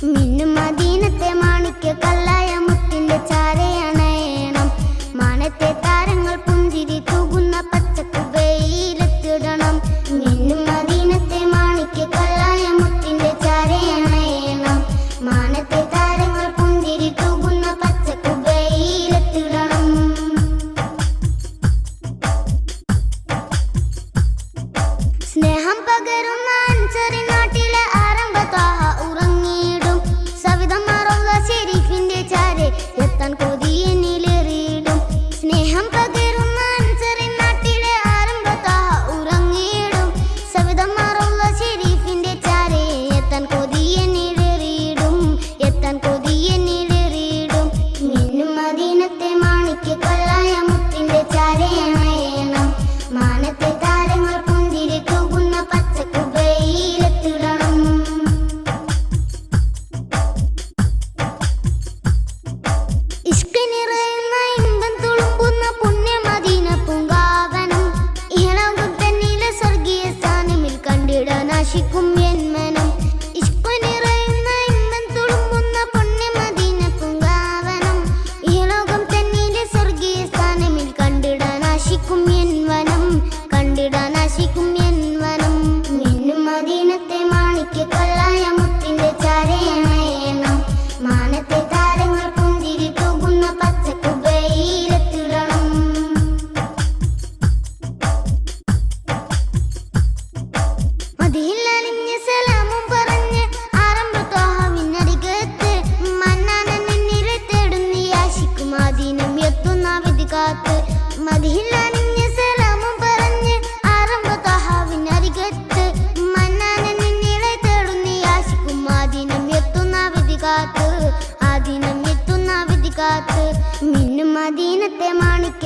Minimum. 习不灭。മദീനം എത്തുന്ന വിധി കാത്ത് മദീനഞ്ഞ് സലാമും പറഞ്ഞ് അറമ്പ് തഹാവിനരികത്ത് മന്നാനെ നിന്നിളെ തേടുന്ന ആശിക്കും മദീനം എത്തുന്ന വിധി കാത്ത് ആദിനം എത്തുന്ന വിധി കാത്ത്. മിന്നും മദീനത്തെ മാണിക്ക